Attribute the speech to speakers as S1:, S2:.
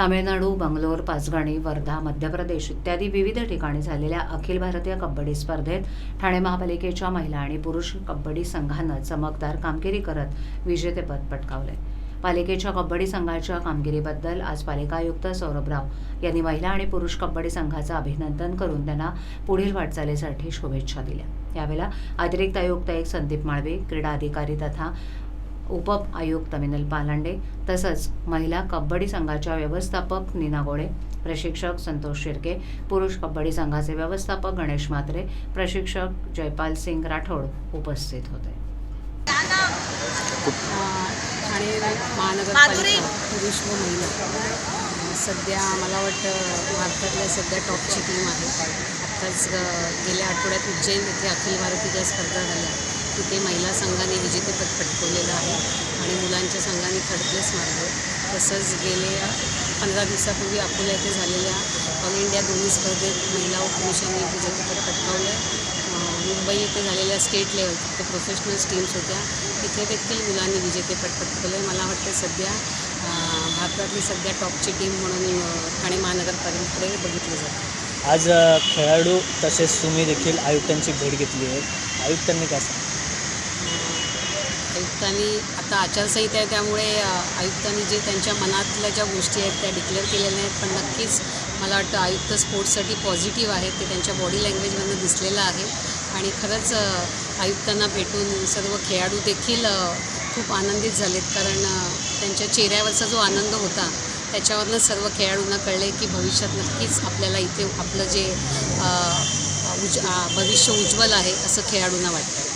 S1: तामिळनाडू बंगलोर पाचगणी वर्धा मध्य प्रदेश इत्यादी विविध ठिकाणी झालेल्या अखिल भारतीय कबड्डी स्पर्धेत ठाणे महापालिकेच्या महिला आणि पुरुष कबड्डी संघानं चमकदार कामगिरी करत विजेतेपद पटकावले पालिकेच्या कबड्डी संघाच्या कामगिरीबद्दल आज पालिका आयुक्त सौरभ राव यांनी महिला आणि पुरुष कबड्डी संघाचं अभिनंदन करून त्यांना पुढील वाटचालीसाठी शुभेच्छा दिल्या. यावेळेला अतिरिक्त आयुक्त एक संदीप माळवे क्रीडा अधिकारी तथा उप आयुक्त मिनल पालांडे तसंच महिला कबड्डी संघाच्या व्यवस्थापक नीना गोळे प्रशिक्षक संतोष शिर्के पुरुष कबड्डी संघाचे व्यवस्थापक गणेश म्हात्रे प्रशिक्षक जयपाल सिंग राठोड उपस्थित होते.
S2: ठाणे महानगरपालिका पुरुष व महिला सध्या मला वाटतं भारतातल्या सध्या टॉपची टीम आहे. आत्ताच गेल्या आठवड्यात उज्जैन येथे अखिल भारतीय स्पर्धा झाल्या. तिथे महिला संघाने विजेतेपद पटकवलेलं आहे आणि मुलांच्या संघाने थर्ड प्लेस मारलं तसंच गेल्या पंधरा दिवसापूर्वी अकोला येथे झालेल्या ऑल इंडिया दोन्ही स्पर्धेत महिला व पुरुषांनी विजेतेपद पटकावलं मुंबई येथे झालेल्या स्टेट लेवल तिथे प्रोफेशनल टीम्स होत्या. तिथे देखील मुलांनी विजेतेपद पटकवलं मला वाटतं सध्या भारतातली सध्या टॉपची टीम म्हणून ठाणे महानगरपालिकेकडे बघितलं जातं.
S3: आज खेळाडू तसेच तुम्ही देखील आयुक्तांची भेट घेतली आहे. आयुक्तांनी काय सांगितलं?
S2: आयुक्तांनी आता आचारसंहिता आहे त्यामुळे आयुक्तांनी जे त्यांच्या मनातल्या ज्या गोष्टी आहेत त्या डिक्लेअर केलेल्या आहेत पण नक्कीच मला वाटतं आयुक्त स्पोर्ट्ससाठी पॉझिटिव्ह आहेत. ते त्यांच्या बॉडी लँग्वेजमधनं दिसलेलं आहे. आणि खरंच आयुक्तांना भेटून सर्व खेळाडू देखील खूप आनंदित झालेत. कारण त्यांच्या चेहऱ्यावरचा जो आनंद होता त्याच्यावरनं सर्व खेळाडूंना कळले की भविष्यात नक्कीच आपल्याला इथे आपलं जे उज भविष्य उज्ज्वल आहे असं खेळाडूंना वाटतं